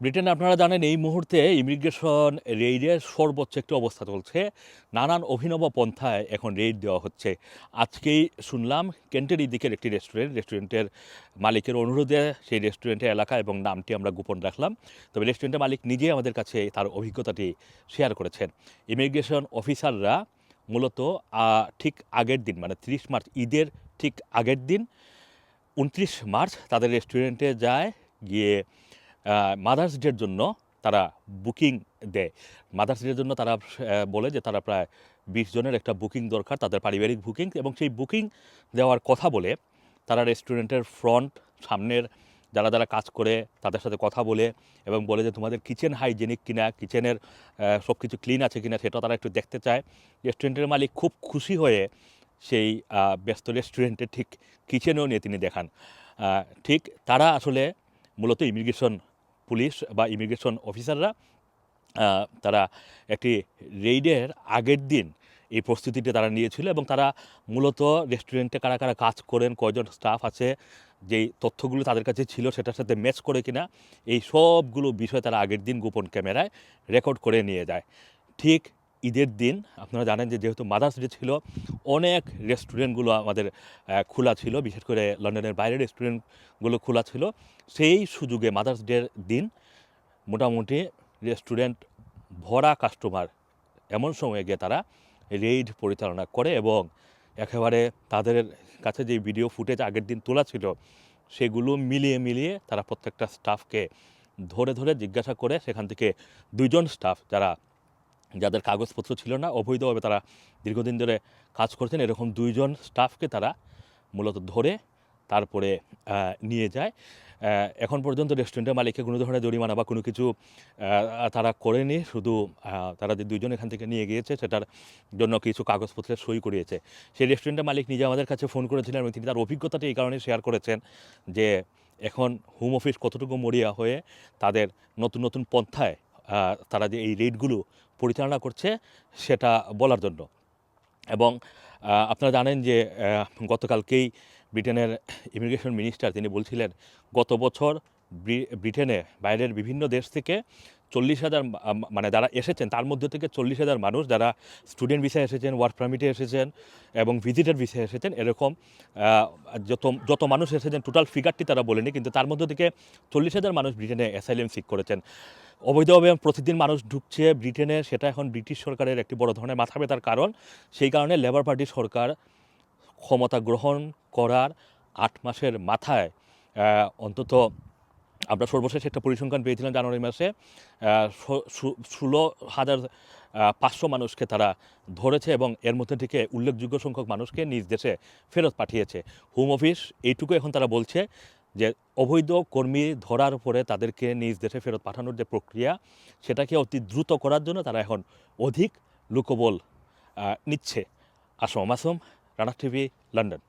ব্রিটেনে আপনারা জানেন এই মুহূর্তে ইমিগ্রেশন রেইডের সর্বোচ্চ একটি অবস্থা চলছে। নানান অভিনব পন্থায় এখন রেইড দেওয়া হচ্ছে। আজকেই শুনলাম কেন্টের দিকের একটি রেস্টুরেন্ট, রেস্টুরেন্টের মালিকের অনুরোধে সেই রেস্টুরেন্টের এলাকা এবং নামটি আমরা গোপন রাখলাম। তবে রেস্টুরেন্টের মালিক নিজে আমাদের কাছে তার অভিজ্ঞতাটি শেয়ার করেছেন। ইমিগ্রেশন অফিসাররা মূলত ঠিক আগের দিন মানে তিরিশ মার্চ, ঈদের ঠিক আগের দিন, উনত্রিশ মার্চ তাদের রেস্টুরেন্টে যায়, গিয়ে মাদার্স ডের জন্য তারা বুকিং দেয়। মাদার্স ডের জন্য তারা বলে যে তারা প্রায় বিশ জনের একটা বুকিং দরকার, তাদের পারিবারিক বুকিং এবং সেই বুকিং দেওয়ার কথা বলে তারা রেস্টুরেন্টের ফ্রন্ট সামনের যারা যারা কাজ করে তাদের সাথে কথা বলে এবং বলে যে তোমাদের কিচেন হাইজেনিক কিনা কিচেনের সব কিছু ক্লিন আছে কিনা সেটা তারা একটু দেখতে চায়। রেস্টুরেন্টের মালিক খুব খুশি হয়ে সেই ব্যস্ত রেস্টুরেন্টের ঠিক কিচেনেও নিয়ে তিনি দেখান। ঠিক তারা আসলে মূলত ইমিগ্রেশন পুলিশ বা ইমিগ্রেশন অফিসাররা তারা একটি রেইডের আগের দিন এই প্রস্তুতিটা তারা নিয়েছিল এবং তারা মূলত রেস্টুরেন্টে কারা কারা কাজ করেন, কয়জন স্টাফ আছে, যেই তথ্যগুলো তাদের কাছে ছিল সেটার সাথে ম্যাচ করে কিনা, এই সবগুলো বিষয় তারা আগের দিন গোপন ক্যামেরায় রেকর্ড করে নিয়ে যায়। ঠিক ঈদের দিন, আপনারা জানেন যে যেহেতু মাদার্স ডে ছিল, অনেক রেস্টুরেন্টগুলো আমাদের খোলা ছিল, বিশেষ করে লন্ডনের বাইরের রেস্টুরেন্টগুলো খোলা ছিল। সেই সুযোগে মাদার্স ডের দিন মোটামুটি রেস্টুরেন্ট ভরা কাস্টমার এমন সময়ে গিয়ে তারা রেইড পরিচালনা করে এবং একেবারে তাদের কাছে যে ভিডিও ফুটেজ আগের দিন তোলা ছিল, সেগুলো মিলিয়ে মিলিয়ে তারা প্রত্যেকটা স্টাফকে ধরে ধরে জিজ্ঞাসা করে সেখান থেকে দুইজন স্টাফ যারা যাদের কাগজপত্র ছিল না, অবৈধভাবে তারা দীর্ঘদিন ধরে কাজ করছেন, এরকম দুইজন স্টাফকে তারা মূলত ধরে তারপরে নিয়ে যায়। এখন পর্যন্ত রেস্টুরেন্টের মালিককে কোনো ধরনের জরিমানা বা কোনো কিছু তারা করেনি, শুধু তারা যে দুইজন এখান থেকে নিয়ে গিয়েছে, সেটার জন্য কিছু কাগজপত্রে সই করিয়েছে। সেই রেস্টুরেন্টের মালিক নিজে আমাদের কাছে ফোন করেছিলেন এবং তিনি তার অভিজ্ঞতাটি এই কারণে শেয়ার করেছেন যে, এখন হোম অফিস কতটুকু মরিয়া হয়ে তাদের নতুন নতুন পন্থায় তারা যে এই রেডগুলো পরিচালনা করছে, সেটা বলার জন্য। এবং আপনারা জানেন যে গতকালকেই ব্রিটেনের ইমিগ্রেশন মিনিস্টার তিনি বলছিলেন, গত বছর ব্রি- ব্রিটেনে বাইরের বিভিন্ন দেশ থেকে চল্লিশ হাজার মানে যারা এসেছেন, তার মধ্যে থেকে চল্লিশ হাজার মানুষ যারা স্টুডেন্ট ভিসায় এসেছেন ওয়ার্ক পারমিটে এসেছেন এবং ভিজিটার ভিসায় এসেছেন, এরকম যত যত মানুষ এসেছেন টোটাল ফিগারটি তারা বলেনি, কিন্তু তার মধ্যে থেকে চল্লিশ হাজার মানুষ ব্রিটেনে অ্যাসাইলেম সিক করেছেন। অবৈধভাবে প্রতিদিন মানুষ ঢুকছে ব্রিটেনে, সেটা এখন ব্রিটিশ সরকারের একটি বড় ধরনের মাথা ব্যথার কারণ। সেই কারণে লেবার পার্টি সরকার ক্ষমতা গ্রহণ করার আট মাসের মাথায় অন্তত আমরা সর্বশেষ একটা পরিসংখ্যান পেয়েছিলাম জানুয়ারি মাসে ষোলো হাজার পাঁচশো মানুষকে তারা ধরেছে এবং এর মধ্যে থেকে উল্লেখযোগ্য সংখ্যক মানুষকে নিজ দেশে ফেরত পাঠিয়েছে। হোম অফিস এইটুকু এখন তারা বলছে যে অবৈধ কর্মী ধরার পরে তাদেরকে নিজ দেশে ফেরত পাঠানোর যে প্রক্রিয়া, সেটাকে অতি দ্রুত করার জন্য তারা এখন অধিক লোকবল নিচ্ছে। Assam Masum Rana TV, London.